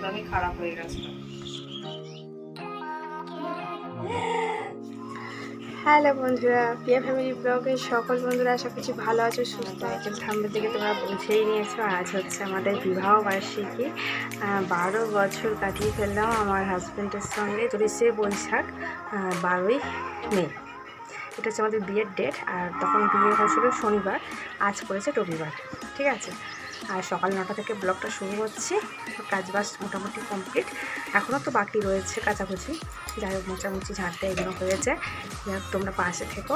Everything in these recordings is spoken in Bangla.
একদমই খারাপ হয়ে গেছে হ্যালো বন্ধুরা পিয়া ফ্যামিলি ব্লগের সকল বন্ধুরা আশা করছি ভালো আছো, সুস্থ আছো। সামনের দিকে তোমরা বুঝেই নিয়েছো। আজ হচ্ছে আমাদের বিবাহ বার্ষিকী। বারো বছর কাটিয়ে ফেললাম আমার হাজব্যান্ডের সঙ্গে চব্বিশে বৈশাখ বারোই মে। এটা হচ্ছে আমাদের বিয়ের ডেট আর তখন বিয়ে হয়েছিল শনিবার, আজ পড়েছে রবিবার, ঠিক আছে? আর সকাল নটা থেকে ব্লগটা শুরু হচ্ছে। কাজ বাজ মোটামুটি কমপ্লিট এখনও তো বাকি রয়েছে কাচাকুচি। যাই হোক, মোচামুচি ঝাড়তে এগুলো হয়েছে। যাই তোমরা পাশে থেকো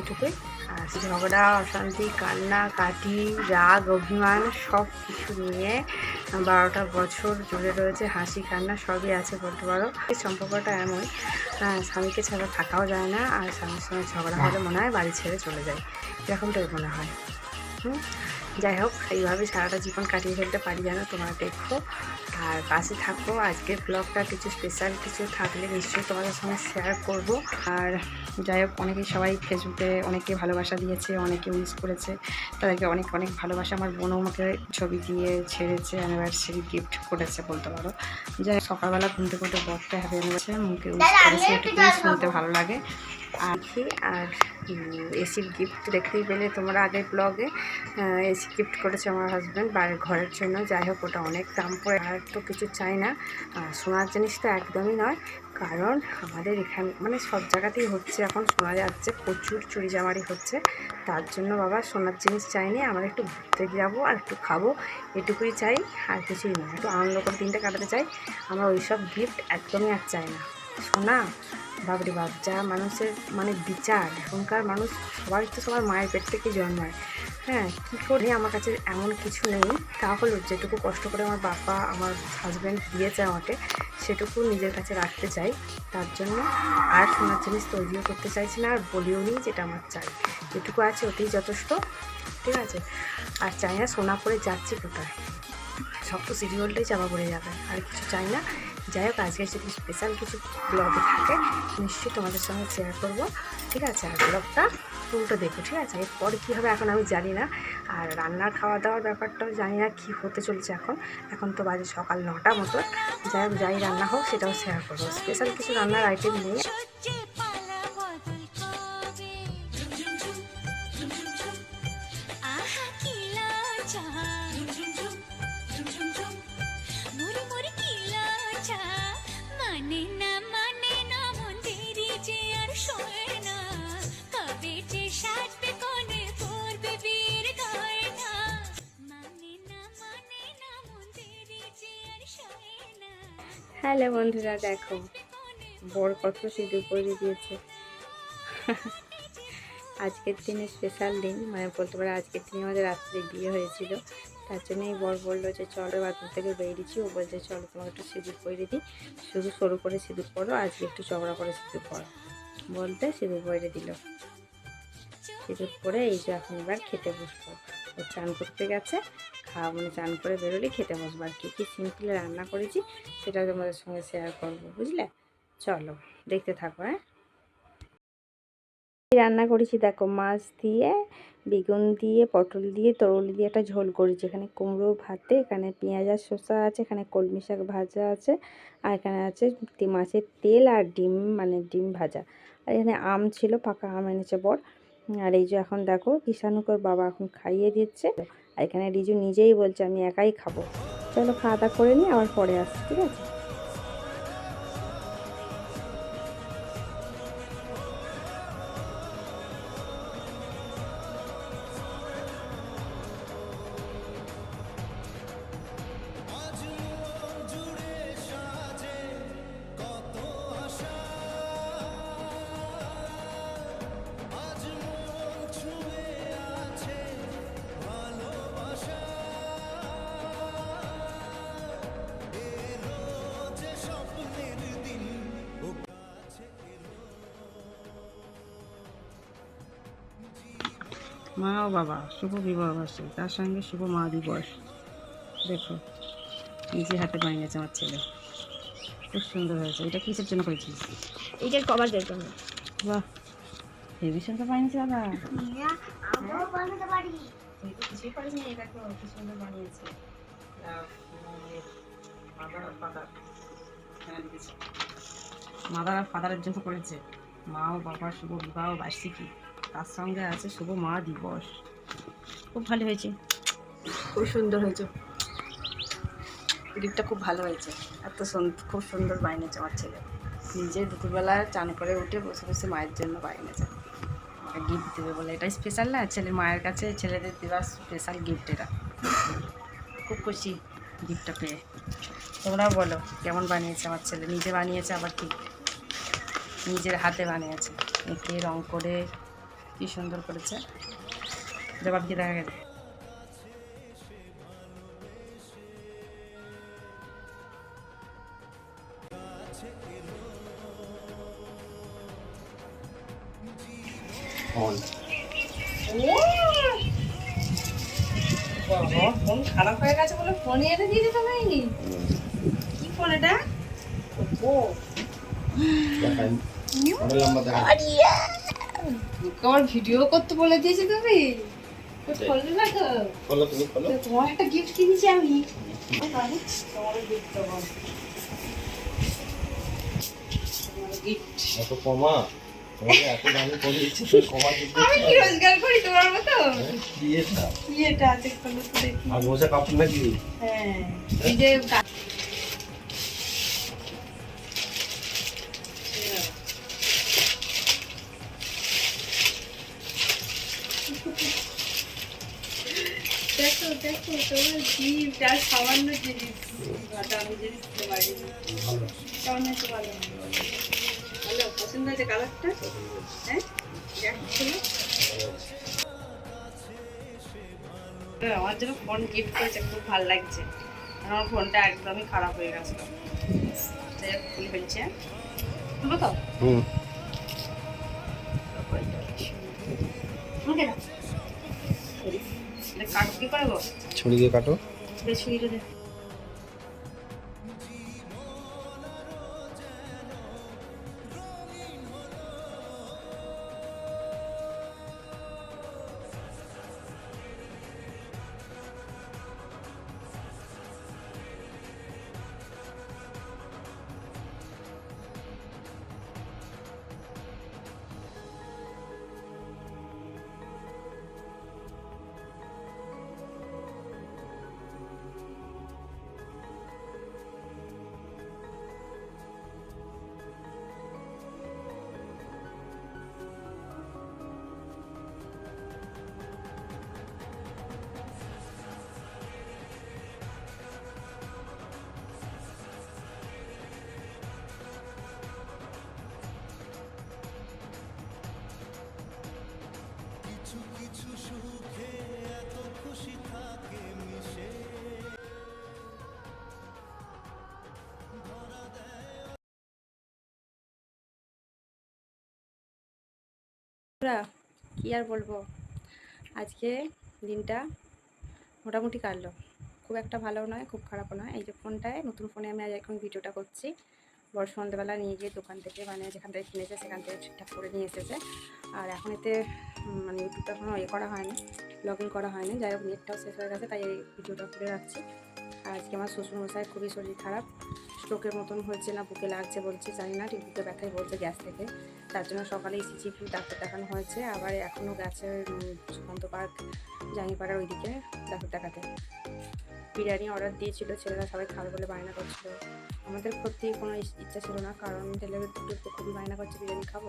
এটুকুই। আর ঝগড়া অশান্তি, কান্না কাটি রাগ, অভিমান, সব কিছু নিয়ে বারোটা বছর জুড়ে রয়েছে। হাসি, কান্না সবই আছে বলতে পারো। এই সম্পর্কটা এমন স্বামীকে ছাড়া থাকাও যায় না। আর স্বামীর সঙ্গে ঝগড়া হলে মনে হয় বাড়ি ছেড়ে চলে যায়। এরকমটাই মনে হয়। হুম? যাই হোক এইভাবে সারাটা জীবন কাটিয়ে ফেলতে পারি যেন তোমরা দেখো। আর পাশে থাকো, আজকের ব্লগটা কিছু স্পেশাল কিছু থাকলে নিশ্চয়ই তোমাদের সঙ্গে শেয়ার করব। আর যাই হোক অনেকে সবাই ফেসবুকে অনেকে ভালোবাসা দিয়েছে, অনেকে উইস করেছে। তাদেরকে অনেক অনেক ভালোবাসা। আমার বোনও আমাকে ছবি দিয়ে ছেড়েছে অ্যানিভার্সারি গিফট করেছে বলতে পারো। যাই সকালবেলা ঘুমতে ঘুমতে হ্যাপি অ্যানিভার্সারি মুখে উইস করেছে এটুকুই শুনতে ভালো লাগে। আর কি আর এসির গিফট দেখতেই পেলে তোমরা আগের ব্লগে এসি গিফট করেছে আমার হাজব্যান্ড বাড়ির ঘরের জন্য। যাই হোক, ওটা অনেক দাম পড়ে, আর তো কিছু চাই না। সোনার জিনিসটা একদমই নয়, কারণ আমাদের এখানে মানে সব জায়গাতেই হচ্ছে এখন, শোনা যাচ্ছে প্রচুর চুরি জামারি হচ্ছে। তার জন্য বাবা সোনার জিনিস চাইনি, আমরা একটু ঘুরতে যাব আর একটু খাব, এটুকুই চাই, আর কিছুই নয়। একটু আনন্দ করে দিনটা কাটাতে চাই। আমরা ওইসব গিফট একদমই আর চাই না। সোনা বাবরে বাপ, যা মানুষের মানে বিচার। এখনকার মানুষ সবাই তো সবার মায়ের পেট থেকে জন্মায়। হ্যাঁ কী করে? আমার কাছে এমন কিছু নেই। তাহলেও যেটুকু কষ্ট করে আমার বাবা, আমার হাজব্যান্ড দিয়েছে আমাকে, সেটুকু নিজের কাছে রাখতে চাই। তার জন্য আর সোনার জিনিস তৈরিও করতে চাইছি না, আর বলিও নি যেটা আমার চাই। যেটুকু আছে ওতেই যথেষ্ট, ঠিক আছে? আর চাই না সোনা পরে যাচ্ছে কোথায়? সব তো সিটি গোল্ডেই চাপা পড়ে যাবে। আর কিছু চাই না। যাই হোক আজকে যদি স্পেশাল কিছু ব্লগ থাকে। নিশ্চয়ই তোমাদের সঙ্গে শেয়ার করব। ঠিক আছে? আর ব্লগটা পুরোটা দেখো ঠিক আছে? এরপর কী হবে এখন আমি জানি না। আর রান্নার খাওয়া দাওয়ার ব্যাপারটাও জানি না, কী হতে চলছে এখন। এখন তো বাজে সকাল নটা মতো যাই হোক, যাই রান্না হোক, সেটাও শেয়ার করব। স্পেশাল কিছু রান্নার আইটেম নেই। হ্যালো বন্ধুরা, দেখো। বর কত সিঁদুর পরে দিয়েছে। আজকের দিনে স্পেশাল দিন মানে বলতে পারে আজকের দিনে আমাদের রাত্রে বিয়ে হয়েছিল। তার জন্যই বর বলল যে, চলো বাথরুম থেকে বেরিয়েছি। ও বলছে, চলো, তোমাকে একটু সিঁদুর পরে দিই। শুধু সরু করে সিঁদুর পরো, আজকে একটু চওড়া করে সিঁদুর পরো। বলতে সিঁদুর পরে দিল। সিঁদুর পরে এই যে এখন এবার খেতে বসবো ও চান করতে গেছে। খাওয়া মানে চান করে বেরোলে খেতে বসবো। আর কী কী সিম্পলে রান্না করেছি সেটা তোমাদের সঙ্গে শেয়ার করব, বুঝলে? চলো, দেখতে থাকো হ্যাঁ? রান্না করেছি দেখো, মাছ দিয়ে, বেগুন দিয়ে, পটল দিয়ে, তরুলি দিয়ে একটা ঝোল করেছি। এখানে কুমড়ো ভাতে, এখানে পেঁয়াজ আর শসা আছে, এখানে কলমি শাক ভাজা আছে, আর এখানে আছে মাছের তেল আর ডিম মানে ডিম ভাজা। আর এখানে আম ছিল, পাকা আম এনেছে বর। আর এই যে এখন দেখো কিষানুকর বাবা এখন খাইয়ে দিচ্ছে। আর এখানে রিজু নিজেই বলছে, আমি একাই খাব। চলো খাওয়া দাওয়া করে নিই, আবার পরে আসছি, ঠিক আছে? মা ও বাবা শুভ বিবাহ বার্ষিকী তার সঙ্গে শুভ মা দিবস। দেখো নিজে হাতে বানিয়েছে আমার ছেলে। খুব সুন্দর হয়েছে। এটা কিসের জন্য করেছিস? এইটার কভারের জন্য বাহ হেভি সুন্দর বানিয়েছে দাদা তো কিছুই পারিস কি সুন্দর বানিয়েছে। মাদার আর ফাদার এখানে লিখেছে। মাদার আর ফাদারের জন্য করেছে। মা ও বাবার শুভ বিবাহ বার্ষিকী। তার সঙ্গে আছে শুভ মা দিবস। খুব ভালো হয়েছে। খুব সুন্দর হয়েছে। গিফটটা খুব ভালো হয়েছে। এত সুন্দর খুব সুন্দর বানিয়েছে আমার ছেলে। নিজে দুপুরবেলা চান করে উঠে বসে বসে মায়ের জন্য বানিয়েছে গিফট দেবে বলে। এটাই স্পেশাল না? ছেলে মায়ের কাছে ছেলেদের দেওয়া স্পেশাল গিফট এটা। খুব খুশি গিফটটা পেয়ে। তোমরাও বলো কেমন বানিয়েছে আমার ছেলে? নিজে বানিয়েছে আবার ঠিক নিজের হাতে বানিয়েছে। এঁকে রং করে কি সুন্দর করেছে। জবাব দিয়ে দেখা গেছে? ফোন। খারাপ হয়ে গেছে বলে ফোন এনে দিয়ে দিতে পারিনি কি ফোন এটা? ও আমার ভিডিও করতে বলে দিয়েছি তুমি? খোলো না তো। খোলো তুমি খোলো তোমার একটা গিফট কিনেছি আমি। তোমার গিফট দেবো গিফট এত কমা আমি কি রোজগার করি তোমার মতো? কি এটা? কি এটা আছে খোলো তো দেখি। আর বসে কাপড় নাকি? হ্যাঁ এই যে আমার জন্য ফোন গিফট করেছে খুব ভালো লাগছে। আমার ফোনটা একদমই খারাপ হয়ে গেছিল খুলে ফেলছে খুলবো তো হুম। কাট কি করব ছুরি দিয়ে কাটো। বন্ধুরা, কী আর বলব? আজকে দিনটা মোটামুটি কাটলো। খুব একটা ভালো নয়, খুব খারাপও নয়। এই যে ফোনটায়, নতুন ফোনে আমি আজ এখন ভিডিওটা করছি। বড় সন্ধ্যেবেলা নিয়ে গিয়ে দোকান থেকে মানে যেখান থেকে কিনেছে, সেখান থেকে ঠিকঠাক করে নিয়ে এসেছে। আর এখন এতে মানে ইউটিউবটা এখনও ইয়ে করা হয়নি লগ ইন করা হয়নি। যাই হোক, নেটটাও শেষ হয়ে গেছে, তাই এই ভিডিওটা করে রাখছি। আর আজকে আমার শ্বশুরমশাই খুবই শরীর খারাপ। স্ট্রোকের মতন হয়েছে না, বুকে লাগছে বলছে, জানি না, ঠিক বুকে ব্যথাই বলছে গ্যাস থেকে। তার জন্য সকালে ইসিজি ডাক্তার দেখানো হয়েছে, আবার এখনও গেছে সুকান্ত পার্ক জাঙ্গিপাড়ার ওইদিকে ডাক্তার দেখাতে। বিরিয়ানি অর্ডার দিয়েছিল, ছেলেরা সবাই খাবে বলে বায়না করছিল। আমাদের ক্ষতি কোনো ইচ্ছা ছিল না, কারণ ছেলেদের দুটো খুবই বায়না করছে, বিরিয়ানি খাব।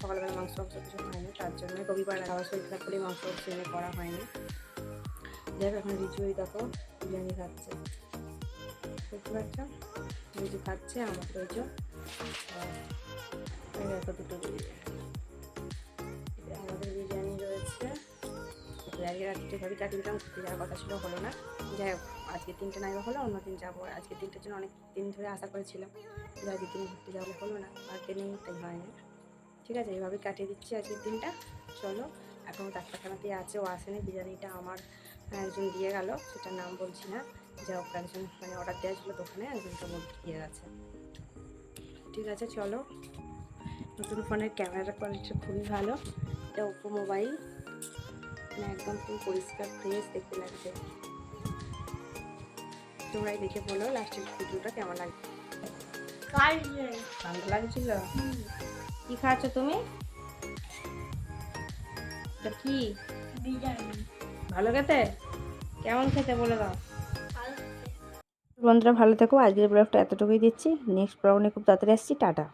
সকালবেলা মাংস মাংস কিছু হয়নি তার জন্য রবিবার আবার শরীর খারাপ করে মাংস ট্রেনে করা হয়নি। যাই এখন রিজু ওই দেখো, বিরিয়ানি খাচ্ছে। বুঝতে পারছ রিজু খাচ্ছে, আমার রয়েছে এই দুটো আমাদের বিরিয়ানি রয়েছে। আজকে রাত্রে ভাবি দিলাম ঘুরতে যাওয়ার কথা ছিল, হলো না। যাই হোক আজকে তিনটে নাই হলো, অন্য দিন যাব। আজকে তিনটের জন্য অনেক দিন ধরে আশা করেছিলাম যে আজকে দিন ঘুরতে যাব, হলো না। আজকে নেই তাই হয়নি। ঠিক আছে এইভাবে কাটিয়ে দিচ্ছি আজকের দিনটা। চলো এখনও ডাক্তারখানাতেই আছে ও আসেনি বিরিয়ানিটা আমার একজন দিয়ে গেল সেটার নাম বলছি না। যা হোক একজন মানে অর্ডার দেওয়া ছিল দোকানে একজনটা বলতে দিয়ে গেছে। ঠিক আছে চলো। নতুন ফোনের ক্যামেরা কোয়ালিটি খুবই ভালো। এটা ওপো মোবাইল মানে একদম খুব পরিষ্কার ফ্রেশ দেখতে লাগছে। তোমরাই দেখে বলো লাস্টের ভিডিওটা কেমন লাগে ভালো লাগছিল? কি খাচ্ছ তুমি? এটা কি? ভালো খেতে? কেমন খেতে বলে দাও। বন্ধুরা ভালো থেকো আজকের ব্লগটা এতটুকুই দিচ্ছি। নেক্সট ব্লগ নিয়ে খুব তাড়াতাড়ি আসছি টাটা।